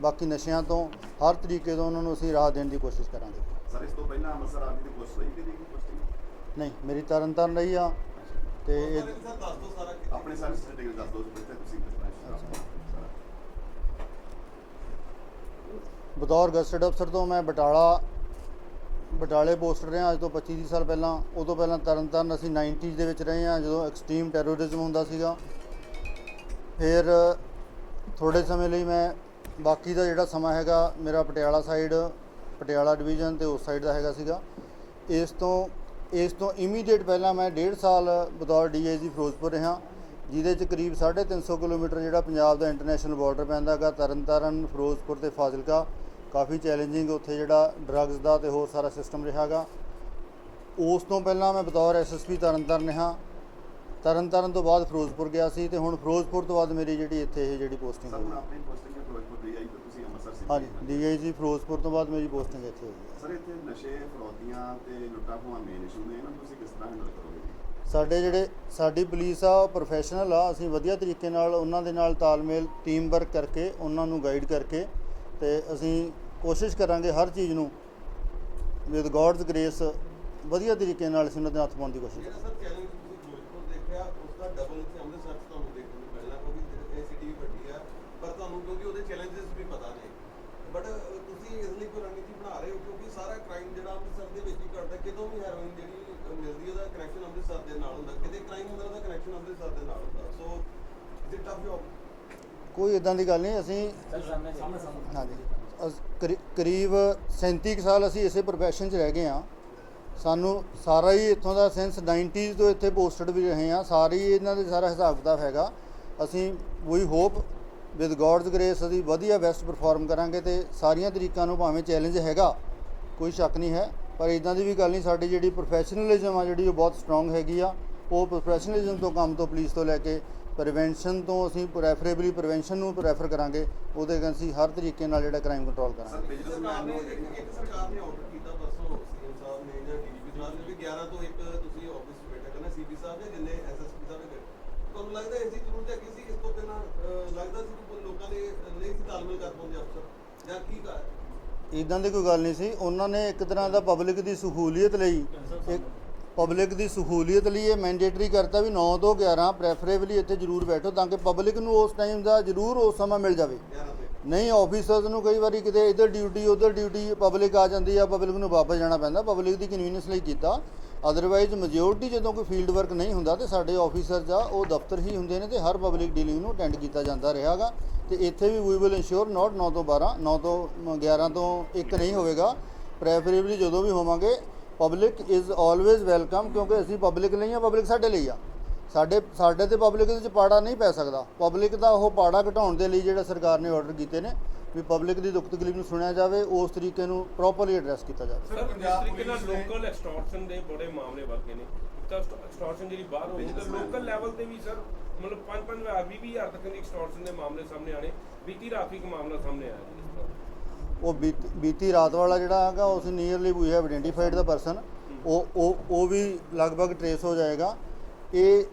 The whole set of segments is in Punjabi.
ਬਾਕੀ ਨਸ਼ਿਆਂ ਤੋਂ ਹਰ ਤਰੀਕੇ ਤੋਂ ਉਹਨਾਂ ਨੂੰ ਅਸੀਂ ਰਾਹ ਦੇਣ ਦੀ ਕੋਸ਼ਿਸ਼ ਕਰਾਂਗੇ। ਸਰ ਇਸ ਤੋਂ ਪਹਿਲਾਂ ਅੰਮ੍ਰਿਤਸਰ ਆਦਮੀ ਦੀ ਕੋਸ਼ਿਸ਼ ਹੋਈ ਕਿ ਨਹੀਂ ਪੋਸਟਿੰਗ ਨਹੀਂ ਮੇਰੀ ਤਰਨ ਤਾਰਨ ਰਹੀ ਆ ਤੇ ਇਹ ਸਰ ਦੱਸ ਦਿਓ ਸਾਰਾ ਕਿ ਆਪਣੇ ਸਾਰੇ ਸਟੇਟਿੰਗ ਦੱਸ ਦਿਓ ਜਿੱਥੇ ਤੁਸੀਂ ਕਿਸ ਤਰ੍ਹਾਂ ਸਾਰਾ। ਬਤੌਰ ਗਸਟਡ ਅਫਸਰ ਤੋਂ ਮੈਂ ਬਟਾਲਾ ਬਟਾਲੇ ਪੋਸਟ ਰਿਹਾ ਅੱਜ ਤੋਂ 25 30 ਸਾਲ ਪਹਿਲਾਂ। ਉਹ ਤੋਂ ਪਹਿਲਾਂ ਤਰਨਤਾਰਨ ਅਸੀਂ 90s ਦੇ ਵਿੱਚ ਰਹੇ ਹਾਂ ਜਦੋਂ ਐਕਸਟ੍ਰੀਮ ਟੈਰੋਰਿਜ਼ਮ ਹੁੰਦਾ ਸੀਗਾ। ਫਿਰ ਥੋੜੇ ਸਮੇਂ ਲਈ ਮੈਂ ਬਾਕੀ ਦਾ ਜਿਹੜਾ ਸਮਾਂ ਹੈਗਾ ਮੇਰਾ ਪਟਿਆਲਾ ਸਾਈਡ ਪਟਿਆਲਾ ਡਿਵੀਜ਼ਨ ਤੇ ਉਸ ਸਾਈਡ ਦਾ ਹੈਗਾ ਸੀਗਾ। ਇਸ ਤੋਂ ਇਸ ਤੋਂ ਇਮੀਡੀਏਟ ਪਹਿਲਾਂ ਮੈਂ 1.5 ਸਾਲ ਬਤੌਰ ਡੀਆਈਜੀ ਫਿਰੋਜ਼ਪੁਰ ਰਿਹਾ, ਜਿਹਦੇ ਚ ਕਰੀਬ 350 ਕਿਲੋਮੀਟਰ ਜਿਹੜਾ ਪੰਜਾਬ ਦਾ ਇੰਟਰਨੈਸ਼ਨਲ ਬਾਰਡਰ ਪੈਂਦਾ ਹੈਗਾ, ਤਰਨਤਾਰਨ, ਫਿਰੋਜ਼ਪੁਰ ਤੇ ਫਾਜ਼ਿਲਕਾ। ਕਾਫੀ ਚੈਲੰਜਿੰਗ ਉੱਥੇ ਜਿਹੜਾ ਡਰੱਗਸ ਦਾ ਤੇ ਹੋਰ ਸਾਰਾ ਸਿਸਟਮ ਰਿਹਾਗਾ ਉਸ ਤੋਂ ਪਹਿਲਾਂ ਮੈਂ ਬਤੌਰ ਐਸਐਸਪੀ ਤਰਨਤਾਰਨ ਰਿਹਾ। ਤਰਨਤਾਰਨ ਤੋਂ ਬਾਅਦ ਫਿਰੋਜ਼ਪੁਰ ਗਿਆ ਸੀ ਤੇ ਹੁਣ ਫਿਰੋਜ਼ਪੁਰ ਤੋਂ ਬਾਅਦ ਮੇਰੀ ਜਿਹੜੀ ਇੱਥੇ ਇਹ ਜਿਹੜੀ ਪੋਸਟਿੰਗ ਹੋਈ। ਹੁਣ ਆਪਣੀ ਪੋਸਟਿੰਗ ਫਿਰੋਜ਼ਪੁਰ ਦੀ ਆਈ ਤਾਂ ਤੁਸੀਂ ਅੰਮ੍ਰਿਤਸਰ ਸੀ ਹਾਂਜੀ ਡੀਆਈਜੀ ਫਿਰੋਜ਼ਪੁਰ ਤੋਂ ਬਾਅਦ ਮੇਰੀ ਪੋਸਟਿੰਗ ਇੱਥੇ ਹੋਈ ਹੈ। ਸਰ ਇੱਥੇ ਨਸ਼ੇ ਫਰੋਤੀਆਂ ਤੇ ਲੁੱਟਾਂ ਖੋਹਾਂ ਮੇਨ ਇਸ਼ੂ ਨੇ ਇਹਨਾਂ ਤੁਸੀਂ ਕਿਸ ਤਰ੍ਹਾਂ ਹੈਂਡਲ ਕਰੋਗੇ? ਸਾਡੇ ਜਿਹੜੇ ਸਾਡੀ ਪੁਲਿਸ ਆ ਪ੍ਰੋਫੈਸ਼ਨਲ ਆ ਅਸੀਂ ਵਧੀਆ ਤਰੀਕੇ ਨਾਲ ਉਹਨਾਂ ਦੇ ਨਾਲ ਤਾਲਮੇਲ ਟੀਮ ਵਰਕ ਕਰਕੇ ਉਹਨਾਂ ਨੂੰ ਗਾਈਡ ਕਰਕੇ ਤੇ ਅਸੀਂ ਕੋਸ਼ਿਸ਼ ਕਰਾਂਗੇ ਹਰ ਚੀਜ਼ ਨੂੰ ਵਿਦ ਗੋਡਸ ਗ੍ਰੇਸ ਵਧੀਆ ਤਰੀਕੇ ਨਾਲ ਅਸੀਂ ਉਹਨਾਂ ਦੇ ਹੱਥ ਪਾਉਣ ਦੀ ਕੋਸ਼ਿਸ਼ ਜਿਹੜਾ ਸਰ ਚੈਲੰਜ ਤੁਸੀਂ ਫਿਰੋਜ਼ਪੁਰ ਦੇਖਿਆ ਉਸ ਦਾ ਡਬਲ ਇੱਥੇ ਅੰਮ੍ਰਿਤਸਰ 'ਚ ਤੁਹਾਨੂੰ ਦੇਖਣ ਨੂੰ ਮਿਲਣਾ ਕਿਉਂਕਿ ਇਹ ਸਿਟੀ ਵੀ ਵੱਡੀ ਆ ਪਰ ਤੁਹਾਨੂੰ ਕਿਉਂਕਿ ਉਹਦੇ ਚੈਲੰਜਸ ਵੀ ਪਤਾ ਨੇ ਬਟ ਤੁਸੀਂ ਇਸ ਲਈ ਕੋਈ ਰਣਨੀਤੀ ਬਣਾ ਰਹੇ ਹੋ ਕਿਉਂਕਿ ਸਾਰਾ ਕ੍ਰਾਈਮ ਜਿਹੜਾ ਅੰਮ੍ਰਿਤਸਰ ਦੇ ਵਿੱਚ ਹੀ ਘਟਦਾ ਕਿਤੋਂ ਵੀ ਹੈਰੋਇਨ ਜਿਹੜੀ ਮਿਲਦੀ ਉਹਦਾ ਕਨੈਕਸ਼ਨ ਅੰਮ੍ਰਿਤਸਰ ਦੇ ਨਾਲ ਹੁੰਦਾ। ਕਿਤੇ ਕ੍ਰਾਈਮ ਹੁੰਦਾ ਉਹਦਾ ਕਨੈਕਸ਼ਨ ਅੰਮ੍ਰਿਤਸਰ ਦੇ ਨਾਲ ਹੁੰਦਾ। ਸੋ ਇਟ ਟਫ ਜੌਬ ਕੋਈ ਇਦਾਂ ਦੀ ਗੱਲ ਨਹੀਂ ਅਸੀਂ ਹਾਂਜੀ। ਕਰੀਬ 37 ਕੁ ਸਾਲ ਅਸੀਂ ਇਸੇ profession 'ਚ ਰਹਿ ਗਏ ਆ ਸਾਨੂੰ ਸਾਰਾ ਹੀ ਇੱਥੋਂ ਦਾ ਸੈਂਸ 90s ਤੋਂ ਇੱਥੇ ਪੋਸਟਡ ਵੀ ਰਹੇ ਆ ਸਾਰੀ ਇਹਨਾਂ ਦੇ ਸਾਰਾ ਹਿਸਾਬ ਕਿਤਾਬ ਹੈਗਾ। ਅਸੀਂ ਵੀ ਹੋਪ ਵਿਦ ਗੋਡਸ ਗ੍ਰੇਸ ਅਸੀਂ ਵਧੀਆ ਬੈਸਟ ਪਰਫਾਰਮ ਕਰਾਂਗੇ ਤੇ ਸਾਰੀਆਂ ਤਰੀਕਾਂ ਨੂੰ ਭਾਵੇਂ ਚੈਲੰਜ ਹੈਗਾ, ਕੋਈ ਸ਼ੱਕ ਨਹੀਂ ਹੈ। ਪਰ ਇਦਾਂ ਦੀ ਵੀ ਗੱਲ ਨਹੀਂ, ਸਾਡੀ ਜਿਹੜੀ ਪ੍ਰੋਫੈਸ਼ਨਲਿਜ਼ਮ ਆ, ਜਿਹੜੀ ਉਹ ਬਹੁਤ ਸਟਰੋਂਗ ਹੈਗੀ ਆ, ਉਹ ਪ੍ਰੋਫੈਸ਼ਨਲਿਜ਼ਮ ਤੋਂ ਕੰਮ ਤੋਂ ਪੁਲਿਸ ਤੋਂ ਲੈ ਕੇ ਪ੍ਰੀਵੈਂਸ਼ਨ ਤੋਂ ਅਸੀਂ ਪ੍ਰੈਫਰੇਬਲੀ ਪ੍ਰੀਵੈਂਸ਼ਨ ਨੂੰ ਪ੍ਰੈਫਰ ਕਰਾਂਗੇ, ਉਹਦੇ ਅਗੇਂਸਟ ਅਸੀਂ ਹਰ ਤਰੀਕੇ ਨਾਲ ਜਿਹੜਾ ਕ੍ਰਾਈਮ ਕੰਟਰੋਲ ਕਰਾਂਗੇ। ਸਰਕਾਰ ਨੇ, ਇੱਕ ਸਰਕਾਰ ਨੇ ਆਰਡਰ ਕੀਤਾ ਪਰਸੋਂ, ਸੀਐਮ ਸਾਹਿਬ ਨੇ ਜਾਂ ਡੀਜੀਪੀ ਸਾਹਿਬ ਨੇ ਵੀ 11 ਤੋਂ ਇੱਕ ਤੁਸੀਂ ਆਫਿਸ 'ਚ ਬੈਠਾ ਕਰਨਾ ਸੀਪੀ ਸਾਹਿਬ ਨੇ, ਜਿੰਨੇ ਐਸਐਸਪੀ ਸਾਹਿਬ ਨੇ ਤੁਹਾਨੂੰ ਲੱਗਦਾ ਇਸ ਦੀ ਜ਼ਰੂਰਤ ਹੈ ਸੀ ਇਸ ਤੋਂ ਬਿਨਾਂ ਅਹ, ਲੱਗਦਾ ਸੀ ਕਿ ਲੋਕਾਂ ਦੇ ਨਹੀਂ ਸੀ ਤਾਲਮੇਲ ਕਰ ਪਾਉਂਦੇ ਅਫਸਰ? ਜਾਂ ਕੀ ਕਰ ਇਦਾਂ ਦੀ ਕੋਈ ਗੱਲ ਨਹੀਂ ਸੀ। ਉਹਨਾਂ ਨੇ ਇੱਕ ਤਰ੍ਹਾਂ ਦਾ ਪਬਲਿਕ ਦੀ ਸਹੂਲੀਅਤ ਲਈ ਇੱਕ ਪਬਲਿਕ ਦੀ ਸਹੂਲੀਅਤ ਲਈ ਇਹ ਮੈਂਡੇਟਰੀ ਕਰਤਾ ਵੀ 9 ਤੋਂ 11 ਪ੍ਰੈਫਰੇਬਲੀ ਇੱਥੇ ਜ਼ਰੂਰ ਬੈਠੋ ਤਾਂ ਕਿ ਪਬਲਿਕ ਨੂੰ ਉਸ ਟਾਈਮ ਦਾ ਜ਼ਰੂਰ ਉਸ ਸਮਾਂ ਮਿਲ ਜਾਵੇ। 11 ਤੇ ਨਹੀਂ ਆਫੀਸਰਸ ਨੂੰ ਕਈ ਵਾਰੀ ਕਿਤੇ ਇੱਧਰ ਡਿਊਟੀ ਉੱਧਰ ਡਿਊਟੀ ਪਬਲਿਕ ਆ ਜਾਂਦੀ ਆ ਪਬਲਿਕ ਨੂੰ ਵਾਪਸ ਜਾਣਾ ਪੈਂਦਾ। ਪਬਲਿਕ ਦੀ ਕਨਵੀਨੀਅੰਸ ਲਈ ਕੀਤਾ। ਅਦਰਵਾਈਜ਼ ਮੈਜੋਰਟੀ ਜਦੋਂ ਕੋਈ ਫੀਲਡ ਵਰਕ ਨਹੀਂ ਹੁੰਦਾ ਤੇ ਸਾਡੇ ਆਫੀਸਰਸ ਆ, ਉਹ ਦਫ਼ਤਰ ਹੀ ਹੁੰਦੇ ਨੇ ਤੇ ਹਰ ਪਬਲਿਕ ਡੀਲਿੰਗ ਨੂੰ ਅਟੈਂਡ ਕੀਤਾ ਜਾਂਦਾ ਰਿਹਾਗਾ। ਤੇ ਇੱਥੇ ਵੀ ਵੀ ਵਿਲ ਇਨਸ਼ੋਰ ਨਾਟ 9 ਤੋਂ 12 9 ਤੋਂ 11 ਤੋਂ ਇੱਕ ਨਹੀਂ ਹੋਵੇਗਾ। ਪ੍ਰੈਫਰੇਬਲੀ ਜਦੋਂ ਵੀ ਹੋਵਾਂਗੇ ਪਬਲਿਕ ਇਜ਼ ਆਲਵੇਜ਼ ਵੈਲਕਮ ਕਿਉਂਕਿ ਅਸੀਂ ਪਬਲਿਕ ਲਈ ਆ ਪਬਲਿਕ ਸਾਡੇ ਲਈ ਆ। ਸਾਡੇ ਸਾਡੇ ਤੇ ਪਬਲਿਕ ਦੇ ਵਿੱਚ ਪਾੜਾ ਨਹੀਂ ਪੈ ਸਕਦਾ। ਪਬਲਿਕ ਦਾ ਉਹ ਪਾੜਾ ਘਟਾਉਣ ਦੇ ਲਈ ਜਿਹੜਾ ਸਰਕਾਰ ਨੇ ਆਰਡਰ ਕੀਤੇ ਨੇ ਵੀ ਪਬਲਿਕ ਦੀ ਦੁੱਖ ਤਕਲੀਫ ਨੂੰ ਸੁਣਿਆ ਜਾਵੇ ਉਸ ਤਰੀਕੇ ਨੂੰ ਪ੍ਰੋਪਰਲੀ ਐਡਰੈਸ ਕੀਤਾ ਜਾਵੇ। ਸਰ ਜਿਸ ਤਰੀਕੇ ਨਾਲ ਲੋਕਲ ਐਕਸਟੋਰਸ਼ਨ ਦੇ ਬੜੇ ਮਾਮਲੇ ਵਰਗੇ ਨੇ। ਇੱਕ ਤਾਂ ਐਕਸਟੋਰਸ਼ਨ ਜਿਹੜੀ ਬਾਹਰ ਹੋ ਗਈ ਤਾਂ ਲੋਕਲ ਲੈਵਲ ਤੇ ਵੀ ਸਰ ਮਤਲਬ 5-5 ਹਜ਼ਾਰ 20 ਹਜ਼ਾਰ ਤੱਕ ਦੀ ਐਕਸਟੋਰਸ਼ਨ ਦੇ ਮਾਮਲੇ ਸਾਹਮਣੇ ਆਣੇ ਬੀਤੀ ਰਾਤ ਵੀ ਇੱਕ ਮਾਮਲਾ ਸਾਹਮਣੇ ਆਇਆ ਉਹ ਬੀਤ- ਬੀਤੀ ਰਾਤ ਵਾਲਾ ਜਿਹੜਾ ਹੈਗਾ ਉਸ nearly we have identified the person ਉਹ ਉਹ ਉਹ ਵੀ ਲਗਭਗ ਟਰੇਸ ਹੋ ਜਾਏਗਾ। ਇਹ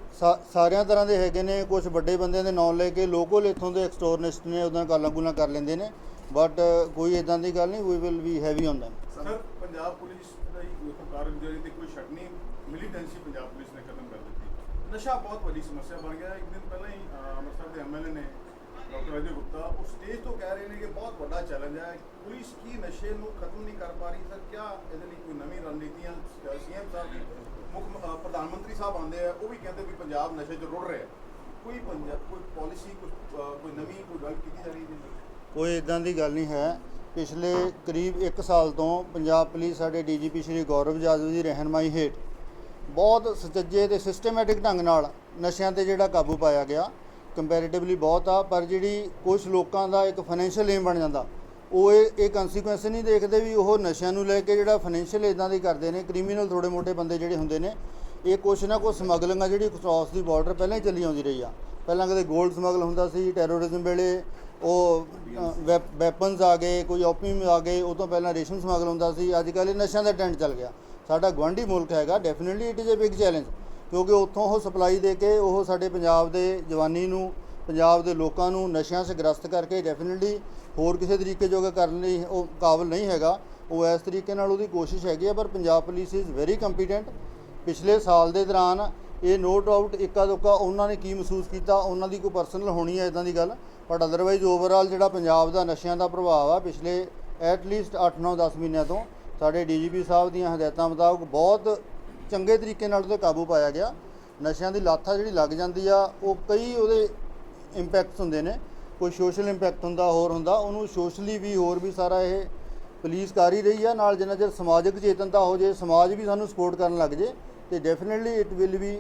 ਸਾਰਿਆਂ ਤਰ੍ਹਾਂ ਦੇ ਹੈਗੇ ਨੇ ਕੁਝ ਵੱਡੇ ਬੰਦਿਆਂ ਦੇ ਨਾਂ ਲੈ ਕੇ ਲੋਕਲ ਇੱਥੋਂ ਦੇ ਐਕਸਟੋਰਨਿਸਟ ਨੇ, ਉਹਦਾਂ ਕਾਲਾਂ ਗੁਲਾਂ ਕਰ ਲੈਂਦੇ ਨੇ ਬਟ ਕੋਈ ਇਦਾਂ ਦੀ ਗੱਲ ਨਹੀਂ we will be heavy on them. Sir Punjab police ਦਾ ਹੀ ਦੇਖੋ ਕਾਰਗੁਜ਼ਾਰੀ ਤੇ ਕੋਈ ਸ਼ੱਕ ਨਹੀਂ ਮਿਲੀਟੈਂਸੀ ਪੰਜਾਬ ਪੁਲਿਸ ਨੇ ਖਤਮ ਕਰ ਦਿੱਤੀ। ਨਸ਼ਾ ਬਹੁਤ ਵੱਡੀ ਸਮੱਸਿਆ ਬਣ ਗਿਆ, ਇੱਕ ਦਿਨ ਪਹਿਲਾਂ ਹੀ ਅੰਮ੍ਰਿਤਸਰ ਦੇ ਐਮਐਲਏ ਨੇ, ਡਾਕਟਰ ਅਜੇ ਗੁਪਤਾ, ਉਹ ਸਟੇਜ ਤੋਂ ਕਹਿ ਰਹੇ ਨੇ ਕਿ ਬਹੁਤ ਵੱਡਾ ਚੈਲੰਜ ਹੈ, ਪੁਲਿਸ ਕੀ ਨਸ਼ੇ ਨੂੰ ਖਤਮ ਨਹੀਂ ਕਰ ਪਾ ਰਹੀ ਸਰ ਕਿਆ ਇਹਦੇ ਲਈ ਕੋਈ ਨਵੀਂ ਰਣਨੀਤੀਆਂ ਸੀਐਮ ਸਾਹਿਬ ਵੀ ਮੁੱਖ ਅਹ, ਪ੍ਰਧਾਨ ਮੰਤਰੀ ਸਾਹਿਬ ਆਉਂਦੇ ਆ, ਉਹ ਵੀ ਕਹਿੰਦੇ ਵੀ ਪੰਜਾਬ ਨਸ਼ੇ 'ਚ ਰੁੜ ਰਿਹਾ। ਕੋਈ ਪੰਜਾਬ ਕੋਈ ਪਾਲਿਸੀ ਕੋਈ ਕੋਈ ਨਵੀਂ ਕੋਈ ਗੱਲ ਕੀਤੀ ਜਾ ਰਹੀ ਹੈ ਕੋਈ ਇਦਾਂ ਦੀ ਗੱਲ ਨਹੀਂ ਹੈ। ਪਿਛਲੇ ਕਰੀਬ 1 ਸਾਲ ਤੋਂ ਪੰਜਾਬ ਪੁਲਿਸ ਸਾਡੇ ਡੀਜੀਪੀ ਸ਼੍ਰੀ ਗੌਰਵ ਜਾਦਵ ਦੀ ਰਹਿਨਮਾਈ ਹੇਠ ਬਹੁਤ ਸੁਚੱਜੇ ਤੇ ਸਿਸਟਮੈਟਿਕ ਢੰਗ ਨਾਲ ਨਸ਼ਿਆਂ ਤੇ ਜਿਹੜਾ ਕਾਬੂ ਪਾਇਆ ਗਿਆ ਕੰਪੈਰੀਟਿਵਲੀ ਬਹੁਤ ਆ, ਪਰ ਜਿਹੜੀ ਕੁਝ ਲੋਕਾਂ ਦਾ ਇੱਕ ਫਾਈਨੈਂਸ਼ੀਅਲ ਏਮ ਬਣ ਜਾਂਦਾ, ਉਹ ਇਹ ਇਹ ਕਨਸੀਕੁਐਂਸ ਨਹੀਂ ਦੇਖਦੇ ਵੀ ਉਹ ਨਸ਼ਿਆਂ ਨੂੰ ਲੈ ਕੇ ਜਿਹੜਾ ਫਾਈਨੈਂਸ਼ੀਅਲ ਇਦਾਂ ਦੀ ਕਰਦੇ ਨੇ ਕ੍ਰਿਮੀਨਲ ਥੋੜੇ ਮੋਟੇ ਬੰਦੇ ਜਿਹੜੇ ਹੁੰਦੇ ਨੇ ਇਹ ਕੁਛ ਨਾ ਕੁਛ ਸਮਗਲਿੰਗ ਆ ਜਿਹੜੀ ਕ੍ਰਾਸ ਦੀ ਬਾਰਡਰ ਪਹਿਲਾਂ ਹੀ ਚੱਲੀ ਆਉਂਦੀ ਰਹੀ ਆ। ਪਹਿਲਾਂ ਕਦੇ 골ਡ ਸਮਗਲ ਹੁੰਦਾ ਸੀ ਟੈਰੋਰਿਜ਼ਮ ਵੇਲੇ, ਉਹ ਵੈਪਨਸ ਆ ਗਏ, ਕੋਈ ਓਪੀਅਮ ਆ ਗਏ, ਉਹ ਤੋਂ ਪਹਿਲਾਂ ਰੇਸ਼ਮ ਸਮਗਲ ਹੁੰਦਾ ਸੀ ਅੱਜ ਕੱਲ੍ਹ ਇਹ ਨਸ਼ਿਆਂ ਦਾ ਟ੍ਰੈਂਡ ਚੱਲ ਗਿਆ। ਸਾਡਾ ਗਵਾਂਢੀ ਮੁਲਕ ਹੈਗਾ definitely it is a big challenge ਕਿਉਂਕਿ ਉੱਥੋਂ ਉਹ ਸਪਲਾਈ ਦੇ ਕੇ ਉਹ ਸਾਡੇ ਪੰਜਾਬ ਦੇ ਜਵਾਨੀ ਨੂੰ, ਪੰਜਾਬ ਦੇ ਲੋਕਾਂ ਨੂੰ ਨਸ਼ਿਆਂ 'ਚ ਗ੍ਰਸਤ ਕਰਕੇ ਡੈਫੀਨਿਟਲੀ ਹੋਰ ਕਿਸੇ ਤਰੀਕੇ ਜੋਗਾ ਕਰਨ ਲਈ ਉਹ ਕਾਬਲ ਨਹੀਂ ਹੈਗਾ। ਉਹ ਇਸ ਤਰੀਕੇ ਨਾਲ ਉਹਦੀ ਕੋਸ਼ਿਸ਼ ਹੈਗੀ ਆ, ਪਰ Punjab police is very competent ਪਿਛਲੇ ਸਾਲ ਦੇ ਦੌਰਾਨ ਇਹ ਨੋ ਡਾਊਟ ਇੱਕਾ ਦੁੱਕਾ ਉਹਨਾਂ ਨੇ ਕੀ ਮਹਿਸੂਸ ਕੀਤਾ, ਉਹਨਾਂ ਦੀ ਕੋਈ ਪਰਸਨਲ ਹੋਣੀ ਹੈ ਇਦਾਂ ਦੀ ਗੱਲ ਬਟ ਅਦਰਵਾਈਜ਼ ਓਵਰਆਲ ਜਿਹੜਾ ਪੰਜਾਬ ਦਾ ਨਸ਼ਿਆਂ ਦਾ ਪ੍ਰਭਾਵ ਆ, ਪਿਛਲੇ ਐਟ ਲੀਸਟ 8 9 10 ਮਹੀਨਿਆਂ ਤੋਂ ਸਾਡੇ ਡੀਜੀਪੀ ਸਾਹਿਬ ਦੀਆਂ ਹਦਾਇਤਾਂ ਮੁਤਾਬਕ ਬਹੁਤ ਚੰਗੇ ਤਰੀਕੇ ਨਾਲ ਉਹਦੇ ਕਾਬੂ ਪਾਇਆ ਗਿਆ। ਨਸ਼ਿਆਂ ਦੀ ਲਾਥਾ ਜਿਹੜੀ ਲੱਗ ਜਾਂਦੀ ਆ, ਉਹ ਕਈ ਉਹਦੇ ਇੰਪੈਕਟਸ ਹੁੰਦੇ ਨੇ, ਕੋਈ ਸੋਸ਼ਲ ਇੰਪੈਕਟ ਹੁੰਦਾ, ਹੋਰ ਹੁੰਦਾ, ਉਹਨੂੰ ਸੋਸ਼ਲੀ ਵੀ ਹੋਰ ਵੀ ਸਾਰਾ ਇਹ ਪੁਲਿਸ ਕਰ ਹੀ ਰਹੀ ਆ, ਨਾਲ ਜਿੰਨਾ ਚਿਰ ਸਮਾਜਿਕ ਚੇਤਨਤਾ ਹੋ ਜੇ, ਸਮਾਜ ਵੀ ਸਾਨੂੰ ਸਪੋਰਟ ਕਰਨ ਲੱਗ ਜੇ ਤੇ definitely it will we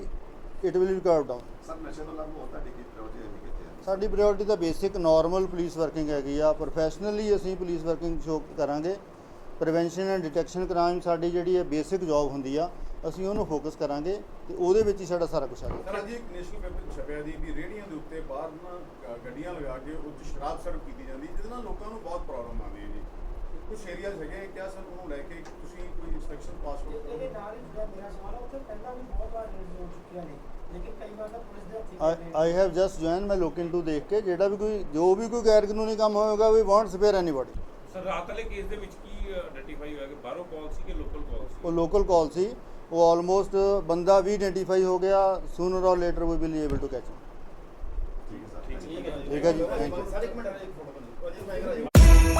it will be curb down sir ਨਸ਼ੇ ਤੋਂ ਹੋਰ ਤੁਹਾਡੀ ਕੀ ਪ੍ਰਾਇੋਰਟੀ ਹੈ ਸਾਡੀ ਪ੍ਰਾਇੋਰਟੀ ਤਾਂ ਬੇਸਿਕ ਨਾਰਮਲ ਪੁਲਿਸ ਵਰਕਿੰਗ ਹੈਗੀ ਆ। ਪ੍ਰੋਫੈਸ਼ਨਲੀ ਅਸੀਂ ਪੁਲਿਸ ਵਰਕਿੰਗ ਸ਼ੋ ਕਰਾਂਗੇ। ਪ੍ਰੀਵੈਂਸ਼ਨ ਐਂਡ ਡਿਟੈਕਸ਼ਨ ਕ੍ਰਾਈਮ ਸਾਡੀ ਜਿਹੜੀ ਹੈ ਬੇਸਿਕ ਜੌਬ ਹੁੰਦੀ ਆ। ਅਸੀਂ ਉਹਨੂੰ ਫੋਕਸ ਕਰਾਂਗੇ ਤੇ ਉਹਦੇ ਵਿੱਚ ਹੀ ਸਾਡਾ ਸਾਰਾ ਕੁਝ ਆ ਸਰ ਅੱਜ ਇੱਕ ਨੈਸ਼ਨਲ ਪੇਪਰ ਛਪਿਆ ਦੀ ਵੀ ਰੇਹੜੀਆਂ ਦੇ ਉੱਤੇ ਬਾਹਰ ਨਾ ਗੱਡੀਆਂ ਲਗਾ ਕੇ ਉਹ 'ਚ ਸ਼ਰਾਬ ਸਰਵ ਕੀਤੀ ਜਾਂਦੀ ਜਿਹਦੇ ਨਾਲ ਲੋਕਾਂ ਨੂੰ ਬਹੁਤ ਪ੍ਰੋਬਲਮ ਆਉਂਦੀ ਹੈ ਜੀ। ਕੁਝ ਏਰੀਆਜ਼ ਹੈਗੇ ਕਿਆ ਸਰ ਉਹਨੂੰ ਲੈ ਕੇ ਤੁਸੀਂ ਕੋਈ ਇਨਸਟਰਕਸ਼ਨ ਪਾਸ ਇਹਦੇ ਕਰੋ ਨਾਲ ਹੀ ਜਿਹੜਾ ਮੇਰਾ ਸਵਾਲ ਹੈ ਉੱਥੇ ਪਹਿਲਾਂ ਵੀ ਬਹੁਤ ਵਾਰ ਰੇਡ ਹੋ ਚੁੱਕੀਆਂ ਨੇ। ਲੇਕਿਨ ਕਈ ਵਾਰ ਤਾਂ ਪੁਲਿਸ ਦੇ ਹੱਥੀਂ ਆਈ ਹੈਵ ਜਸਟ ਜੁਆਇਨ ਮੈਂ ਲੁੱਕ ਇਨਟੂ ਦੇਖ ਕੇ ਜਿਹੜਾ ਵੀ ਕੋਈ ਜੋ ਵੀ ਕੋਈ ਗੈਰ ਕਾਨੂੰਨੀ ਕੰਮ ਹੋਏਗਾ we won't spare anybody sir ਰਾਤ ਵਾਲੇ ਕੇਸ ਦੇ ਵਿੱਚ ਕੀ ਆਇਡੈਂਟੀਫਾਈ ਹੋਇਆ ਕਿ ਬਾਹਰੋਂ ਕਾਲ ਸੀ ਕਿ ਲੋਕਲ ਕਾਲ ਸੀ? ਉਹ ਲੋਕਲ ਕਾਲ ਸੀ। ਉਹ ਆਲਮੋਸਟ ਬੰਦਾ ਵੀ ਆਇਡੈਂਟੀਫਾਈ ਹੋ ਗਿਆ sooner or later we will able to catch ਠੀਕ ਹੈ। ਸਰ ਠੀਕ ਹੈ ਜੀ ਥੈਂਕ ਯੂ